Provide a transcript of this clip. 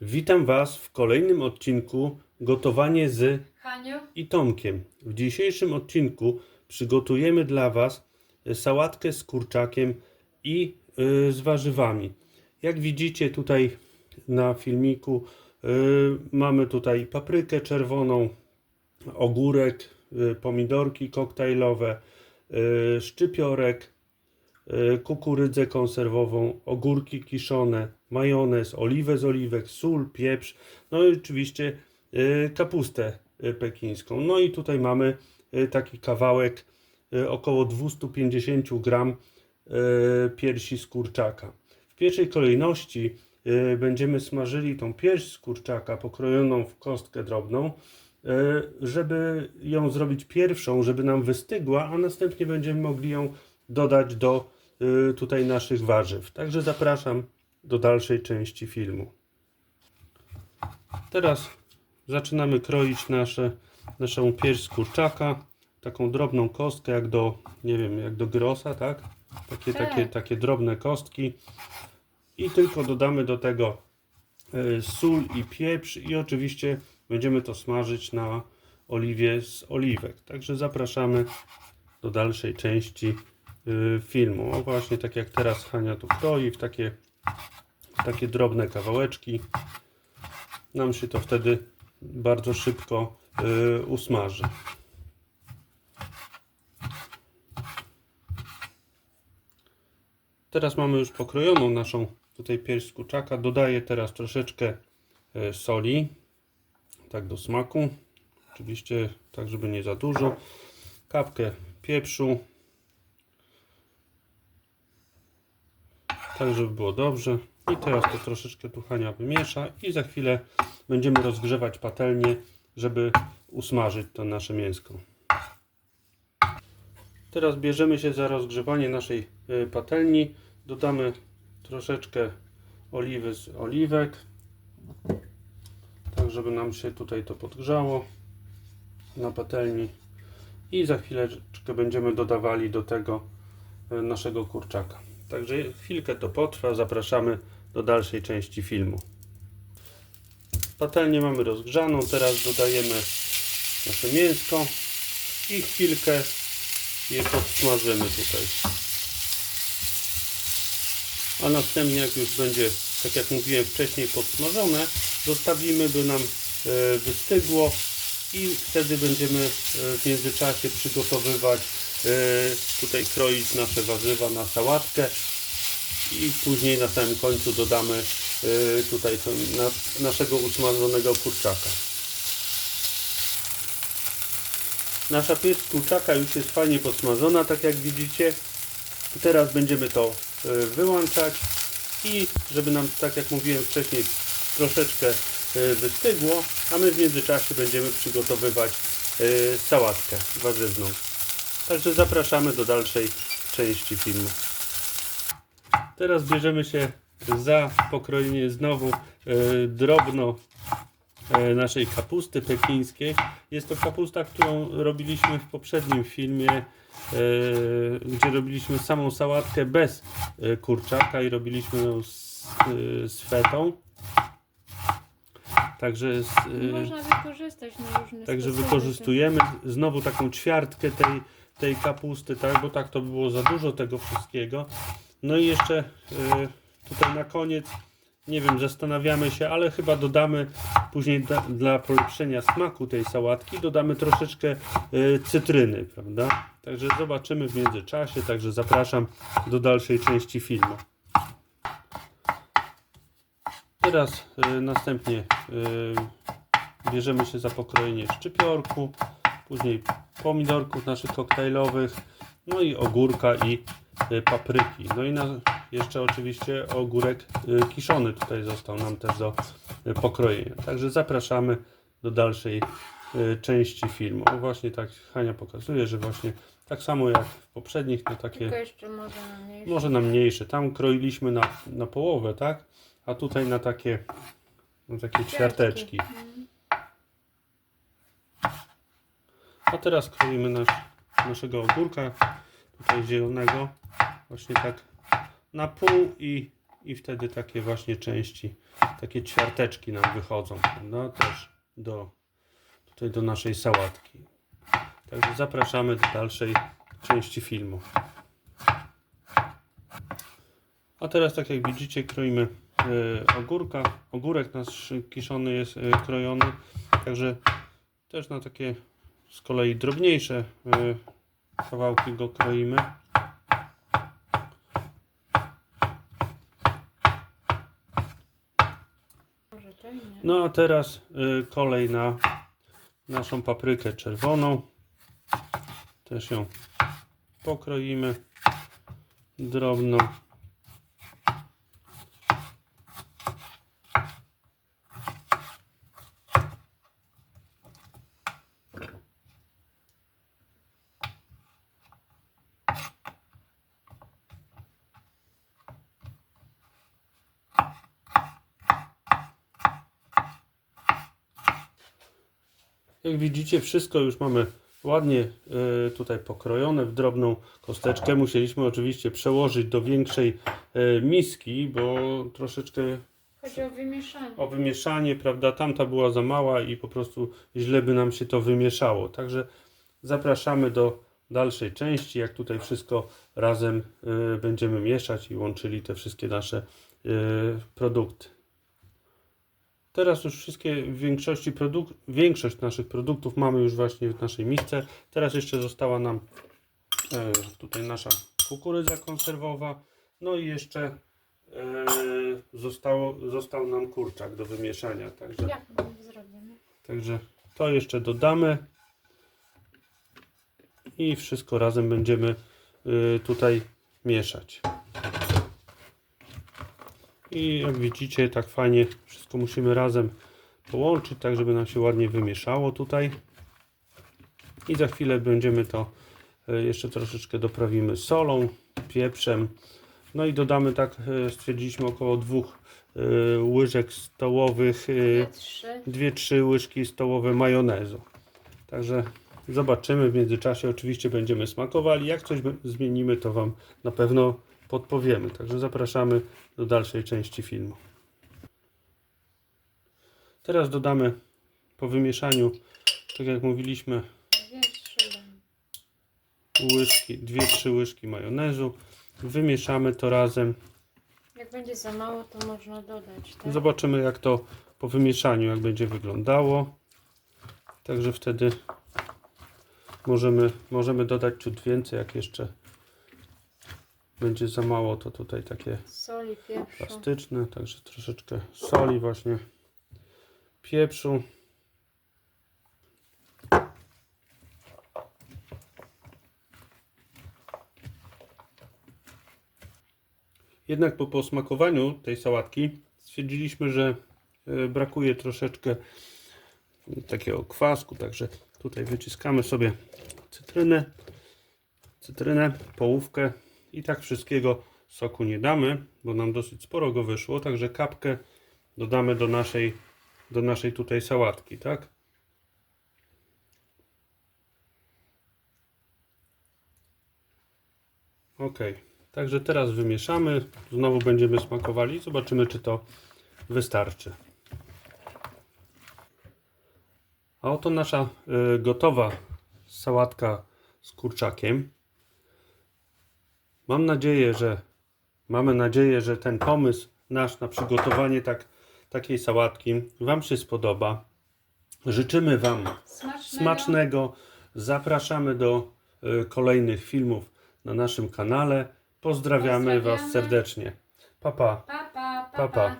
Witam Was w kolejnym odcinku Gotowanie z Haniu? i Tomkiem. W dzisiejszym odcinku przygotujemy dla Was sałatkę z kurczakiem i y, z warzywami. Jak widzicie tutaj na filmiku y, mamy tutaj paprykę czerwoną, ogórek, y, pomidorki koktajlowe, szczypiorek, kukurydzę konserwową, ogórki kiszone, majonez, oliwę z oliwek, sól, pieprz, no i oczywiście y, kapustę y, pekińską. No i tutaj mamy y, taki kawałek y, około 250 gram y, piersi z kurczaka. W pierwszej kolejności y, będziemy smażyli tą pierś z kurczaka pokrojoną w kostkę drobną, y, żeby ją zrobić pierwszą, żeby nam wystygła, a następnie będziemy mogli ją dodać do y, tutaj naszych warzyw. Także zapraszam do dalszej części filmu. Teraz zaczynamy kroić nasze, naszą pierś z kurczaka. Taką drobną kostkę, jak do, nie wiem, jak do grosa, tak? Takie, Tak. takie, takie drobne kostki. I tylko dodamy do tego y, sól i pieprz i oczywiście będziemy to smażyć na oliwie z oliwek. Także zapraszamy do dalszej części y, filmu. O właśnie tak jak teraz Hania tu kroi w takie, w takie drobne kawałeczki. Nam się to wtedy bardzo szybko y, usmaży. Teraz mamy już pokrojoną naszą tutaj pierś kurczaka. Dodaję teraz troszeczkę y, soli, tak do smaku. Oczywiście tak, żeby nie za dużo. Kapkę pieprzu. Tak, żeby było dobrze. I teraz to troszeczkę tu Hania wymiesza i za chwilę będziemy rozgrzewać patelnię, żeby usmażyć to nasze mięsko. Teraz bierzemy się za rozgrzewanie naszej y, patelni. Dodamy troszeczkę oliwy z oliwek. Tak, żeby nam się tutaj to podgrzało na patelni. I za chwileczkę będziemy dodawali do tego y, naszego kurczaka. Także chwilkę to potrwa. Zapraszamy do dalszej części filmu. Patelnię mamy rozgrzaną. Teraz dodajemy nasze mięsko i chwilkę je podsmażymy tutaj. A następnie jak już będzie, tak jak mówiłem wcześniej, podsmażone, zostawimy, by nam e, wystygło i wtedy będziemy e, w międzyczasie przygotowywać, tutaj kroić nasze warzywa na sałatkę i później na samym końcu dodamy y, tutaj naszego usmażonego kurczaka. Nasza pierś z kurczaka już jest fajnie posmażona, tak jak widzicie. Teraz będziemy to y, wyłączać i żeby nam, tak jak mówiłem wcześniej, troszeczkę wystygło, a my w międzyczasie będziemy przygotowywać sałatkę warzywną. Także zapraszamy do dalszej części filmu. Teraz bierzemy się za pokrojenie znowu e, drobno e, naszej kapusty pekińskiej. Jest to kapusta, którą robiliśmy w poprzednim filmie, e, gdzie robiliśmy samą sałatkę bez kurczaka i robiliśmy ją z, z fetą. Także z, e, Można wykorzystać na różne Także sposoby. wykorzystujemy znowu taką ćwiartkę tej, tej kapusty, tak? Bo tak to by było za dużo tego wszystkiego. No i jeszcze y, tutaj na koniec, nie wiem, zastanawiamy się, ale chyba dodamy później dla, dla polepszenia smaku tej sałatki, dodamy troszeczkę y, cytryny, prawda? Także zobaczymy w międzyczasie, także zapraszam do dalszej części filmu. Teraz y, następnie y, bierzemy się za pokrojenie szczypiorku, później pomidorków naszych koktajlowych, no i ogórka i y, papryki. No i na, jeszcze oczywiście ogórek y, kiszony tutaj został nam też do y, pokrojenia. Także zapraszamy do dalszej y, części filmu. O, właśnie tak Hania pokazuje, że właśnie tak samo jak w poprzednich, no takie Tylko jeszcze może na mniejsze. może na mniejsze. Tam kroiliśmy na, na połowę, tak? A tutaj na takie, na takie ćwiarteczki. A teraz kroimy nasz, naszego ogórka, tutaj zielonego, właśnie tak na pół i, i wtedy takie właśnie części, takie ćwiarteczki nam wychodzą, no też do, tutaj do naszej sałatki. Także zapraszamy do dalszej części filmu. A teraz tak jak widzicie kroimy ogórka. Ogórek nasz kiszony jest e, krojony, także też na takie z kolei drobniejsze e, kawałki go kroimy. No a teraz kolej na naszą paprykę czerwoną. Też ją pokroimy drobno. Jak widzicie, wszystko już mamy ładnie e, tutaj pokrojone w drobną kosteczkę. Musieliśmy oczywiście przełożyć do większej e, miski, bo troszeczkę Chodzi o wymieszanie. o wymieszanie, prawda? Tamta była za mała i po prostu źle by nam się to wymieszało. Także zapraszamy do dalszej części, jak tutaj wszystko razem e, będziemy mieszać i łączyli te wszystkie nasze produkty. Teraz już wszystkie większości produk- większość naszych produktów mamy już właśnie w naszej misce. Teraz jeszcze została nam e, tutaj nasza kukurydza konserwowa. No i jeszcze e, zostało, został nam kurczak do wymieszania. Także, Jak my zrobimy? także to jeszcze dodamy. I wszystko razem będziemy y, tutaj mieszać. I jak widzicie, tak fajnie wszystko musimy razem połączyć, tak żeby nam się ładnie wymieszało tutaj. I za chwilę będziemy to y, jeszcze troszeczkę doprawimy solą, pieprzem. No i dodamy tak, y, stwierdziliśmy około dwóch y, łyżek stołowych, y, Dwie, trzy. dwie, trzy łyżki stołowe majonezu. Także zobaczymy w międzyczasie. Oczywiście będziemy smakowali. Jak coś zmienimy, to Wam na pewno podpowiemy. Także zapraszamy do dalszej części filmu. Teraz dodamy po wymieszaniu, tak jak mówiliśmy, łyżki, dwie, trzy łyżki majonezu. Wymieszamy to razem. Jak będzie za mało, to można dodać, tak? Zobaczymy jak to po wymieszaniu, jak będzie wyglądało. Także wtedy możemy, możemy dodać ciut więcej, jak jeszcze będzie za mało, to tutaj takie Soli, pieprzu. plastyczne, także troszeczkę soli właśnie, pieprzu. Jednak po posmakowaniu tej sałatki stwierdziliśmy, że e, brakuje troszeczkę takiego kwasku, także tutaj wyciskamy sobie cytrynę, cytrynę, połówkę i tak wszystkiego soku nie damy, bo nam dosyć sporo go wyszło, także kapkę dodamy do naszej, do naszej tutaj sałatki, tak? Ok, także teraz wymieszamy, znowu będziemy smakowali, zobaczymy czy to wystarczy. A oto nasza y, gotowa sałatka z kurczakiem. Mam nadzieję, że mamy nadzieję, że ten pomysł nasz na przygotowanie tak, takiej sałatki Wam się spodoba. Życzymy Wam Smacznego. smacznego. Zapraszamy do y, kolejnych filmów na naszym kanale. Pozdrawiamy Was Pozdrawiamy. serdecznie. Pa pa. Pa, pa, pa, Pa, pa. pa.